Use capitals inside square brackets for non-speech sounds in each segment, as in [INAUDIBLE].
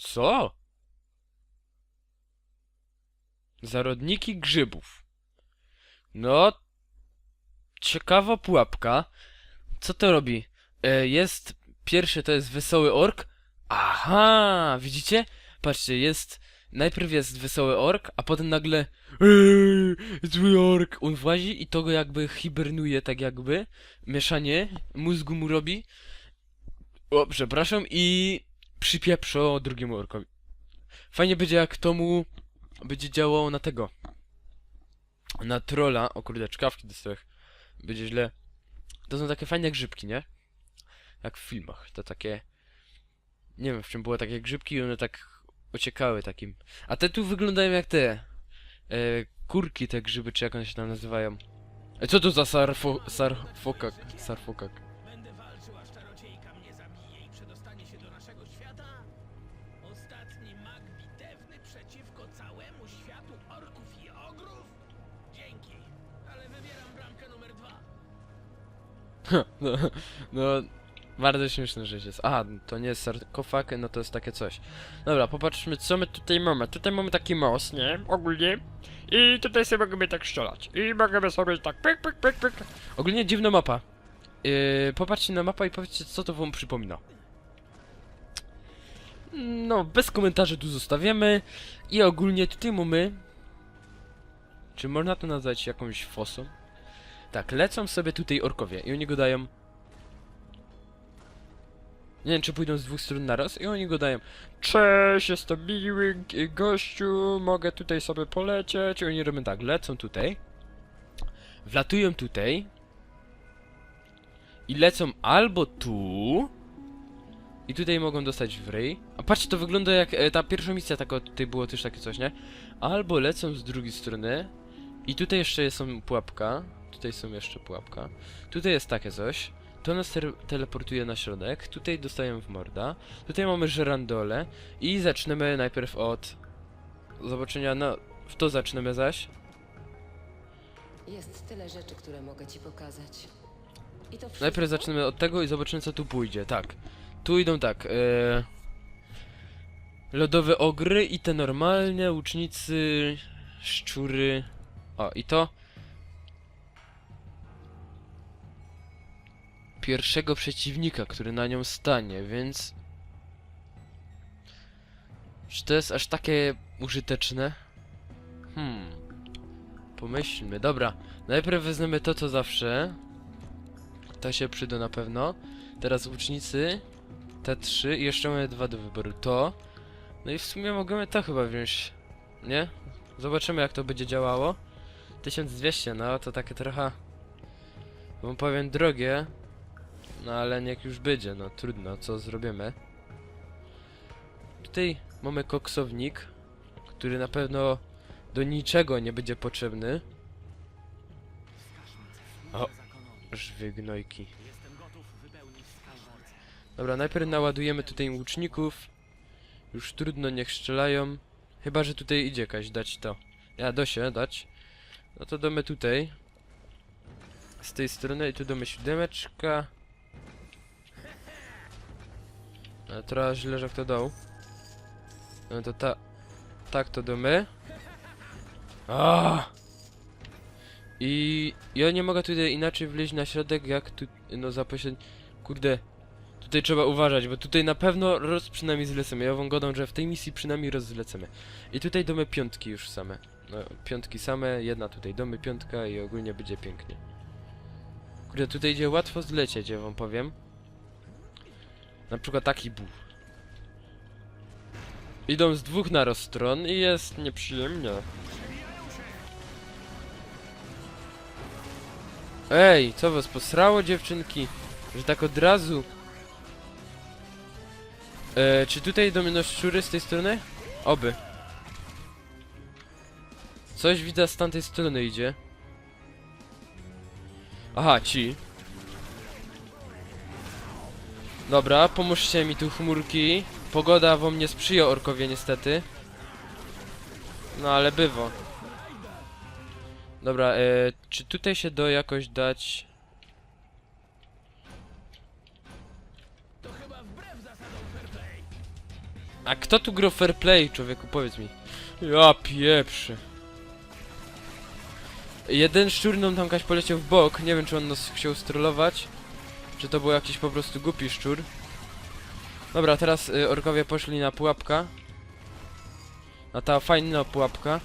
Co? Zarodniki grzybów. No, ciekawa pułapka. Co to robi? E, jest, pierwszy to jest wesoły ork. Aha, widzicie? Patrzcie, jest, najpierw jest wesoły ork, a potem nagle Eee, zły ork. On włazi i to go jakby hibernuje, tak jakby. Mieszanie mózgu mu robi. O, przepraszam, i przypieprzo drugiemu orkowi. Fajnie będzie jak to mu będzie działało na tego. Na trolla. O kurde, czkawki dostałem. Będzie źle. To są takie fajne grzybki, nie? Jak w filmach. To takie... Nie wiem, w czym było takie grzybki i one tak ociekały takim. A te tu wyglądają jak te... E, kurki, te grzyby, czy jak one się tam nazywają. E, co to za sarfo... sarfokak? Sarfokak. [LAUGHS] No, no, bardzo śmieszne rzecz jest. Aha, to nie jest sarkofag, no to jest takie coś. Dobra, popatrzmy, co my tutaj mamy. Tutaj mamy taki most, nie? Ogólnie. I tutaj sobie możemy tak strzelać. I możemy sobie tak pyk, pyk, pyk, pyk. Ogólnie dziwna mapa. Yy, popatrzcie na mapę i powiedzcie, co to wam przypomina. No, bez komentarzy tu zostawiamy. I ogólnie tutaj mamy... Czy można to nazwać jakąś fosą? Tak, lecą sobie tutaj orkowie i oni go dają... Nie wiem, czy pójdą z dwóch stron naraz i oni go dają Cześć, jestem miły gościu, mogę tutaj sobie polecieć. I oni robią tak, lecą tutaj. Wlatują tutaj. I lecą albo tu. I tutaj mogą dostać w ryj. A patrzcie, to wygląda jak e, ta pierwsza misja, taka tutaj było też takie coś, nie? Albo lecą z drugiej strony. I tutaj jeszcze jest pułapka. Tutaj są jeszcze pułapka. Tutaj jest takie coś. To nas teleportuje na środek. Tutaj dostaję w morda. Tutaj mamy żerandole. I zaczniemy najpierw od zobaczenia. No, w to zaczniemy zaś. Jest tyle rzeczy, które mogę ci pokazać. I to wszystko? Najpierw zaczniemy od tego i zobaczymy co tu pójdzie. Tak. Tu idą tak. E... Lodowe ogry i te normalne łucznicy, szczury. O, i to. Pierwszego przeciwnika, który na nią stanie, więc. Czy to jest aż takie użyteczne? Hmm. Pomyślmy. Dobra, najpierw wezmemy to, co zawsze. To się przyda na pewno. Teraz łucznicy. Te trzy i jeszcze mamy dwa do wyboru. To. No i w sumie możemy to chyba wziąć. Nie? Zobaczymy jak to będzie działało. 1200, no to takie trochę. Wam powiem drogie. No ale niech już będzie, no trudno, co zrobimy. Tutaj mamy koksownik, który na pewno do niczego nie będzie potrzebny. O, żwy gnojki. Dobra, najpierw naładujemy tutaj łuczników. Już trudno, niech strzelają. Chyba, że tutaj idzie jakaś dać to. Ja, do się dać. No to damy tutaj. Z tej strony i tu damy siódemeczka. A trochę źle, że kto dał. No to ta... Tak to damy. Ah! I ja nie mogę tutaj inaczej wleźć na środek, jak tu, no za pośredni... Kurde, tutaj trzeba uważać, bo tutaj na pewno roz przynajmniej zlecimy. Ja wam godam, że w tej misji przynajmniej rozlecimy. I tutaj domy piątki już same. No, piątki same, jedna tutaj domy piątka i ogólnie będzie pięknie. Kurde, tutaj idzie łatwo zlecieć, ja wam powiem. Na przykład taki buch. Idą z dwóch naraz stron i jest nieprzyjemnie. Ej, co was posrało dziewczynki? Że tak od razu. E, czy tutaj domino szczury z tej strony? Oby. Coś widzę z tamtej strony idzie. Aha, ci. Dobra, pomóżcie mi tu chmurki. Pogoda wam nie sprzyja orkowie niestety. No ale bywa. Dobra, e, czy tutaj się do jakoś dać... A kto tu gro fair play, człowieku, powiedz mi. Ja pieprzy. Jeden szczur nam tam kaś poleciał w bok, nie wiem czy on nas chciał strollować, czy to był jakiś po prostu głupi szczur. Dobra, teraz y, orkowie poszli na pułapka. Na ta fajna pułapka.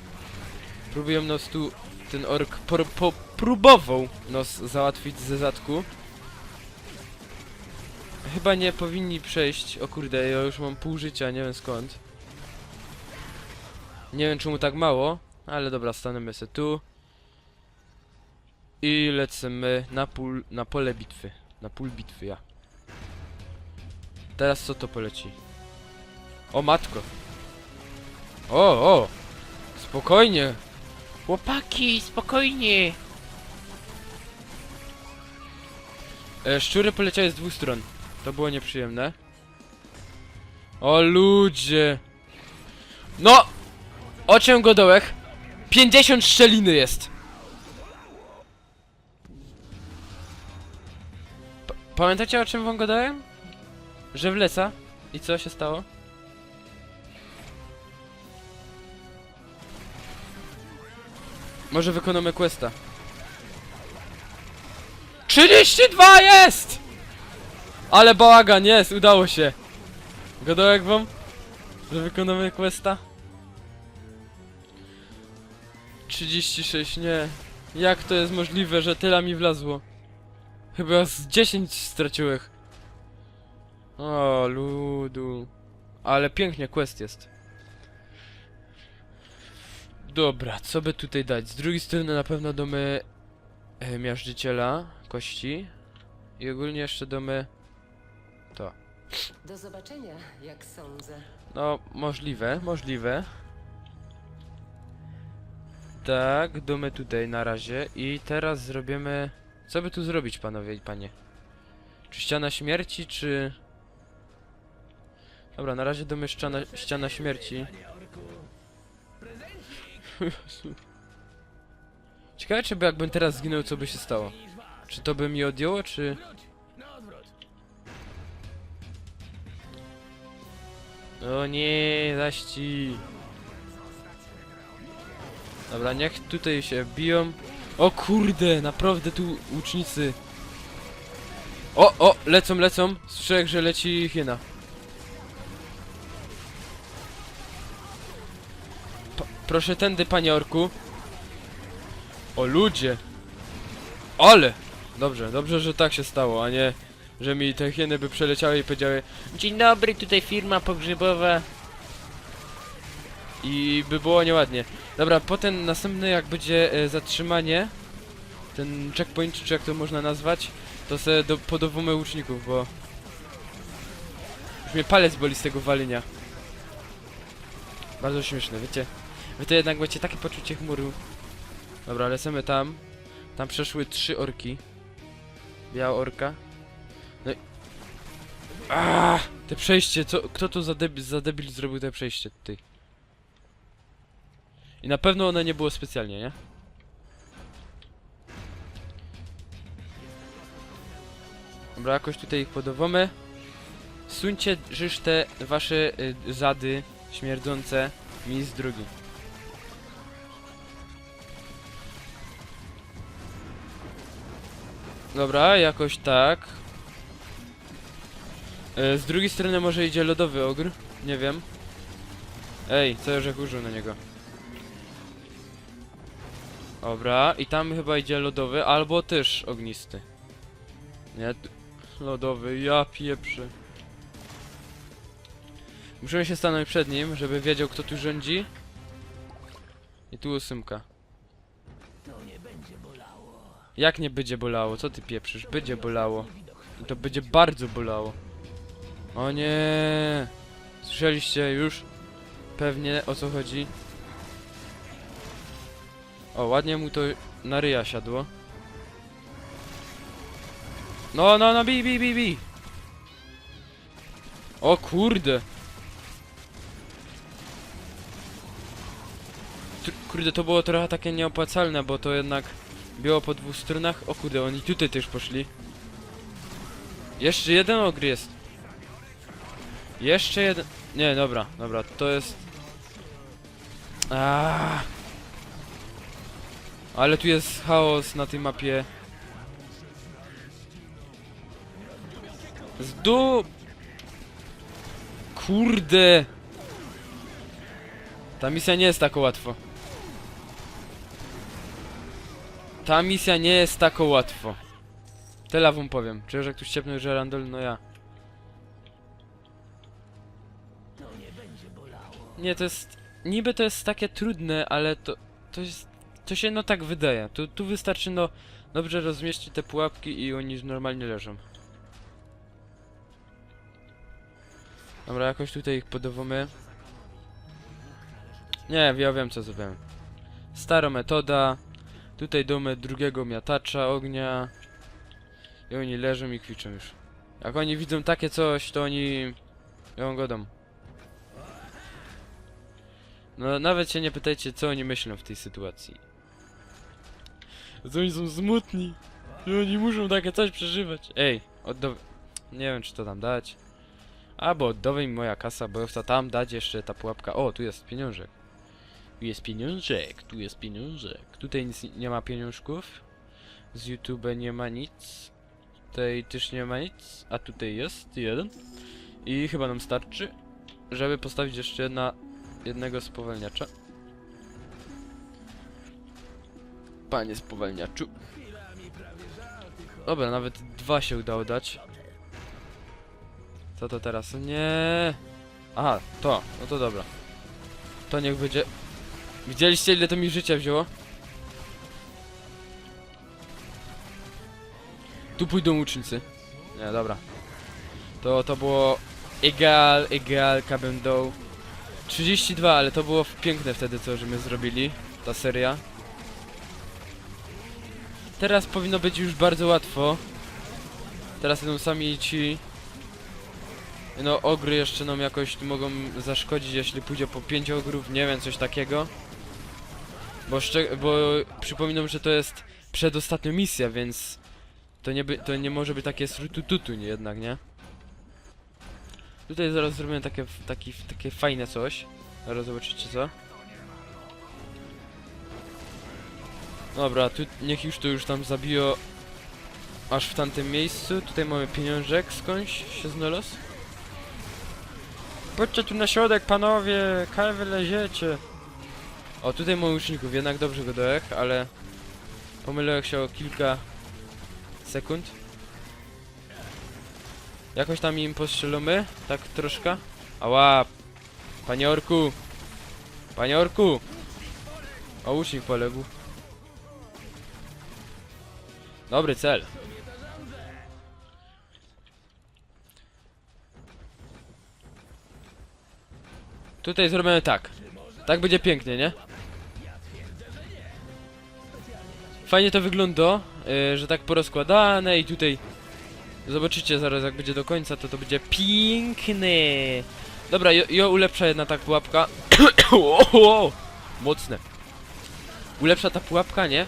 Próbują nas tu, ten ork por, po, próbował nas załatwić ze zatku. Chyba nie powinni przejść. O kurde, ja już mam pół życia, nie wiem skąd. Nie wiem czemu tak mało, ale dobra, stanemy sobie tu. I lecimy na pól, na pole bitwy. Na pól bitwy, ja. Teraz co to poleci? O matko. O, o! Spokojnie! Chłopaki, spokojnie! E, szczury poleciały z dwóch stron. To było nieprzyjemne. O ludzie! No! Ocię godołek! 50 szczeliny jest! Pamiętacie o czym wam gadałem? Że wleca? I co się stało? Może wykonamy questa. 32 jest! Ale bałagan jest, udało się. Godołek wam? Że wykonamy questa? 36, nie. Jak to jest możliwe, że tyle mi wlazło? Chyba z 10 straciłem. O, ludu. Ale pięknie quest jest. Dobra, co by tutaj dać? Z drugiej strony na pewno domy e, miażdżyciela, kości. I ogólnie jeszcze domy... To. Do zobaczenia, jak sądzę. No, możliwe, możliwe. Tak, domy tutaj na razie. I teraz zrobimy... Co by tu zrobić, panowie i panie? Czy ściana śmierci, czy... Dobra, na razie domy ściana, ściana śmierci. [LAUGHS] Ciekawe, czy by jakbym teraz zginął, co by się stało? Czy to by mi odjęło, czy... O nie, zaści. Dobra, niech tutaj się biją. O kurde, naprawdę tu łucznicy. O, o, lecą, lecą. Słyszę, że leci hiena. Proszę tędy, panie orku. O ludzie. Ale! Dobrze, dobrze, że tak się stało, a nie, że mi te hieny by przeleciały i powiedziały Dzień dobry, tutaj firma pogrzebowa. I by było nieładnie. Dobra, potem następny jak będzie e, zatrzymanie, ten checkpoint, czy jak to można nazwać, to se do, podowamy łuczników, bo już mnie palec boli z tego walenia. Bardzo śmieszne, wiecie? Wy to jednak macie takie poczucie humoru. Dobra, lecimy tam. Tam przeszły trzy orki. Biała orka. No i... Aaaa! Te przejście, co, kto tu za debil, za debil zrobił te przejście tutaj? I na pewno one nie było specjalnie, nie? Dobra, jakoś tutaj ich podowamy. Suńcie żyż te wasze y, zady śmierdzące mi z drogi. Dobra, jakoś tak. E, z drugiej strony może idzie lodowy ogr. Nie wiem. Ej, co że użył na niego. Dobra, i tam chyba idzie lodowy, albo też ognisty. Nie, lodowy, ja pieprzę. Musimy się stanąć przed nim, żeby wiedział kto tu rządzi. I tu ósymka. Jak nie będzie bolało? Co ty pieprzysz? Będzie bolało. I to będzie bardzo bolało. O nie! Słyszeliście już? Pewnie o co chodzi. O, ładnie mu to na ryja siadło. No, no, no, bi, bi, bi, bi! O kurde! Kurde, to było trochę takie nieopłacalne, bo to jednak było po dwóch stronach. O kurde, oni tutaj też poszli. Jeszcze jeden ogry jest. Jeszcze jeden. Nie, dobra, dobra, to jest... Aaaa. Ale tu jest chaos na tej mapie. Zdu... Kurde! Ta misja nie jest taka łatwo. Ta misja nie jest taka łatwo. Tyle wam powiem. Czy że ktoś ciepnął żerandol? No ja. Nie, to jest... Niby to jest takie trudne, ale to... To jest... To się no tak wydaje. Tu, tu wystarczy no... Dobrze rozmieścić te pułapki i oni normalnie leżą. Dobra, jakoś tutaj ich podawamy. Nie, ja wiem co zrobiłem. Stara metoda. Tutaj domy drugiego miatacza ognia. I oni leżą i kwiczą już. Jak oni widzą takie coś, to oni... ją godą. No nawet się nie pytajcie, co oni myślą w tej sytuacji. Że oni są smutni. I oni muszą takie coś przeżywać. Ej, oddaw... Nie wiem, czy to tam dać. Albo oddawaj mi moja kasa, bo chcę tam dać jeszcze ta pułapka. O, tu jest pieniążek. Tu jest pieniążek, tu jest pieniążek. Tutaj nic nie ma pieniążków. Z YouTube nie ma nic. Tutaj też nie ma nic. A tutaj jest jeden. I chyba nam starczy, żeby postawić jeszcze na jednego spowalniacza. Panie spowalniaczu. Dobra, nawet dwa się udało dać. Co to teraz? Nie. Aha, to. No to dobra. To niech będzie. Widzieliście ile to mi życia wzięło? Tu pójdą łucznicy. Nie, dobra. To, to było egal, egal, będą 32, ale to było piękne wtedy, co żeśmy zrobili. Ta seria. Teraz powinno być już bardzo łatwo. Teraz idą sami ci... No, ogry jeszcze nam jakoś mogą zaszkodzić, jeśli pójdzie po 5 ogrów, nie wiem, coś takiego. Bo, bo przypominam, że to jest przedostatnia misja, więc to nie, by, to nie może być takie srutututu jednak, nie? Tutaj zaraz zrobimy takie, taki, takie fajne coś. Zaraz zobaczycie co. Dobra, tu niech już to już tam zabiło aż w tamtym miejscu. Tutaj mamy pieniążek skądś się znalazł. Chodźcie tu na środek, panowie! Kaj wyleziecie! O, tutaj mamy łuczników, jednak dobrze go doech, ale... Pomyliłem się o kilka sekund. Jakoś tam im postrzelimy, tak troszkę. Ała! Panie orku! Panie orku! O, łucznik poległ. Dobry cel. Tutaj zrobimy tak. Tak będzie pięknie, nie? Fajnie to wygląda, yy, że tak porozkładane i tutaj zobaczycie zaraz jak będzie do końca, to to będzie piękne. Dobra, jo, jo ulepsza jedna ta pułapka. [COUGHS] o, mocne. Ulepsza ta pułapka, nie?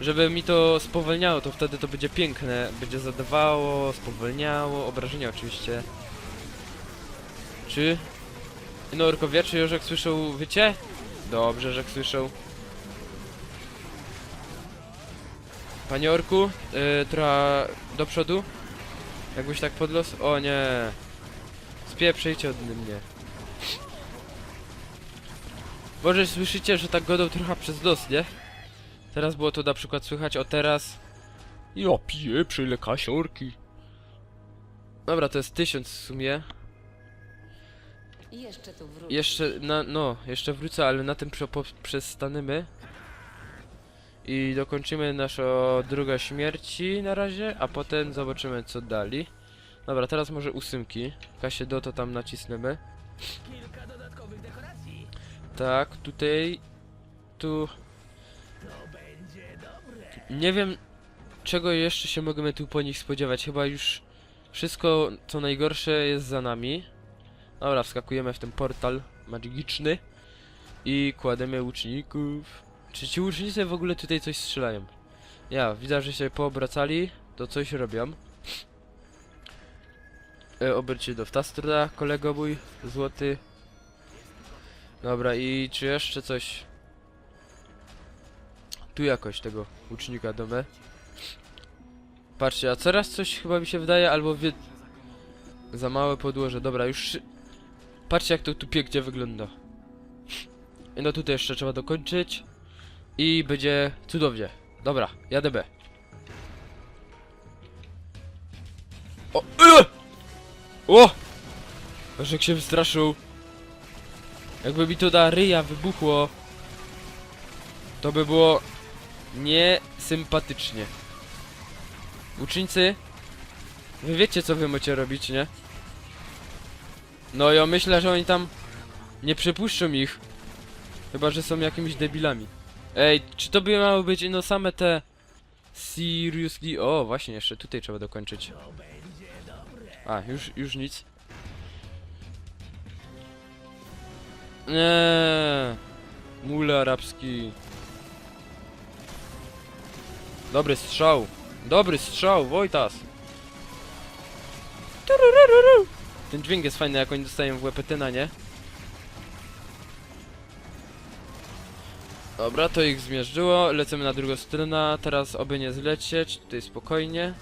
Żeby mi to spowalniało, to wtedy to będzie piękne. Będzie zadawało, spowalniało, obrażenia oczywiście. Czy... No orkowie, czy Jorzek słyszał wycie? Dobrze, że słyszał. Panie orku, yy, trochę do przodu. Jakbyś tak pod los... O nie. Spieprzyjcie od mnie. Może słyszycie, że tak godą trochę przez los, nie? Teraz było to na przykład słychać, o teraz... Ja pieprzę, ile kasiorki. Dobra, to jest tysiąc w sumie. I jeszcze tu wróć. Jeszcze, na, no, jeszcze wrócę, ale na tym przestanymy. I dokończymy naszą drugą śmierci na razie, a potem zobaczymy co dali. Dobra, teraz może ósymki. Kasie do to tam nacisnemy. Kilka dodatkowych dekoracji. Tak, tutaj... Tu... Nie wiem, czego jeszcze się możemy tu po nich spodziewać. Chyba już wszystko, co najgorsze, jest za nami. Dobra, wskakujemy w ten portal magiczny i kładziemy łuczników. Czy ci łucznicy w ogóle tutaj coś strzelają? Ja, widzę, że się poobracali, to coś robią. E, obróć do Wtastra, kolego mój, złoty. Dobra, i czy jeszcze coś? Tu jakoś tego łucznika domę. Patrzcie, a coraz coś chyba mi się wydaje, albo wie... Za małe podłoże, dobra, już... Patrzcie jak to tu pięknie wygląda. No tutaj jeszcze trzeba dokończyć. I będzie cudownie. Dobra, jadę B. O! Ue! O! Aż jak się wystraszył. Jakby mi to da ryja wybuchło. To by było niesympatycznie. Uczyńcy, wy wiecie co wy macie robić, nie? No ja myślę, że oni tam nie przepuszczą ich. Chyba, że są jakimiś debilami. Ej, czy to by miało być no same te... Seriously... O, właśnie, jeszcze tutaj trzeba dokończyć. A, już, już nic. Nie. Mule arabski. Dobry strzał. Dobry strzał, Wojtas. Ten dźwięk jest fajny, jak oni dostają w łepetyna, nie? Dobra, to ich zmierzyło. Lecimy na drugą stronę. Teraz oby nie zlecieć. Tutaj spokojnie.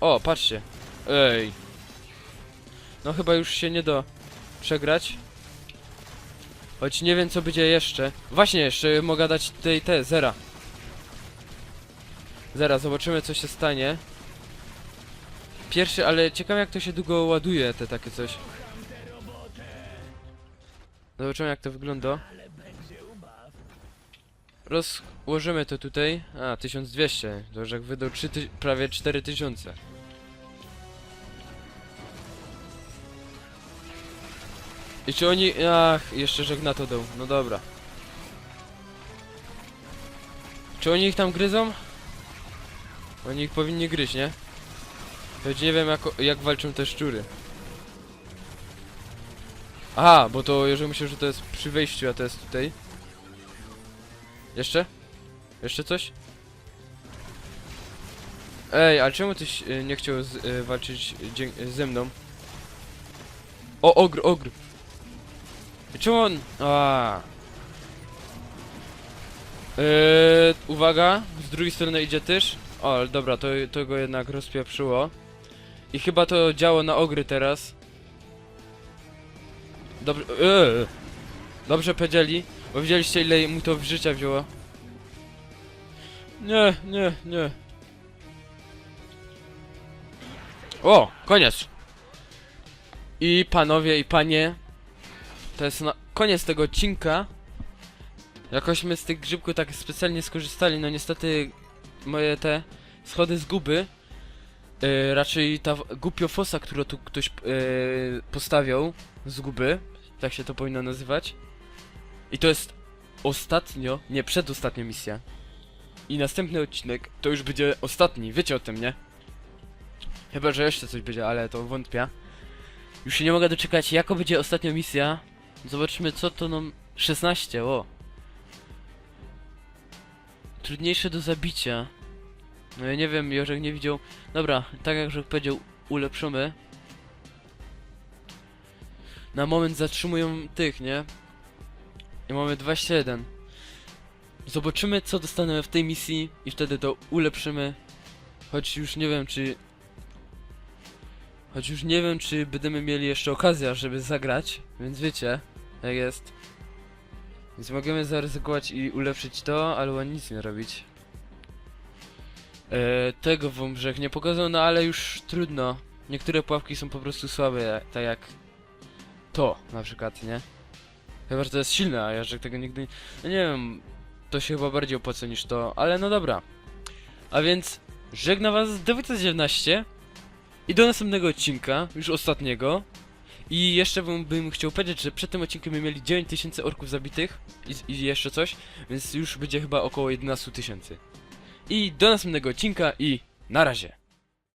O, patrzcie. Ej. No chyba już się nie da przegrać. Choć nie wiem co będzie jeszcze. Właśnie, jeszcze mogę dać tutaj te, zera. Zera, zobaczymy co się stanie. Pierwszy, ale ciekawe jak to się długo ładuje, te takie coś. Zobaczymy jak to wygląda. Rozłożymy to tutaj. A, 1200. To już jak wydał 3 ty- prawie 4000. I czy oni... Ach, jeszcze żegna to dał. No dobra. Czy oni ich tam gryzą? Oni ich powinni gryźć, nie? Choć nie wiem jak, jak walczą te szczury. Aha, bo to jeżeli myślę, że to jest przy wejściu, a to jest tutaj. Jeszcze? Jeszcze coś? Ej, ale czemu tyś y, nie chciał z, y, walczyć ze mną? O, ogr, ogr! Czemu on... A. Yy, uwaga, z drugiej strony idzie tyż. O, dobra, to, to go jednak rozpieprzyło. I chyba to działo na ogry teraz. Dobrze, yy. Dobrze powiedzieli, bo widzieliście ile mu to w życia wzięło. Nie, nie, nie. O, koniec. I panowie i panie, to jest na koniec tego odcinka. Jakośmy z tych grzybków tak specjalnie skorzystali, no niestety moje te schody zguby, yy, raczej ta w- głupiofosa, którą tu ktoś yy, postawiał, zguby, tak się to powinno nazywać. I to jest ostatnio, nie przedostatnia misja. I następny odcinek to już będzie ostatni, wiecie o tym, nie? Chyba, że jeszcze coś będzie, ale to wątpię. Już się nie mogę doczekać, jaka będzie ostatnia misja. Zobaczymy, co to nam... 16, o. Trudniejsze do zabicia. No ja nie wiem, Jorzek nie widział. Dobra, tak jak Jorzek powiedział, ulepszymy. Na moment zatrzymują tych, nie? I mamy 21. Zobaczymy, co dostanemy w tej misji i wtedy to ulepszymy. Choć już nie wiem, czy... Choć już nie wiem, czy będziemy mieli jeszcze okazję, żeby zagrać, więc wiecie, jak jest. Więc możemy zaryzykować i ulepszyć to, albo nic nie robić. E, tego wam brzeg nie pokazał, no ale już trudno. Niektóre pułapki są po prostu słabe, tak jak to na przykład, nie? Chyba, że to jest silne, a ja że tego nigdy... No nie wiem, to się chyba bardziej opłaca niż to, ale no dobra. A więc żegna was z 19 i do następnego odcinka, już ostatniego. I jeszcze bym, bym chciał powiedzieć, że przed tym odcinkiem mieli 9000 orków zabitych i, i jeszcze coś, więc już będzie chyba około 11 tysięcy. I do następnego odcinka i na razie.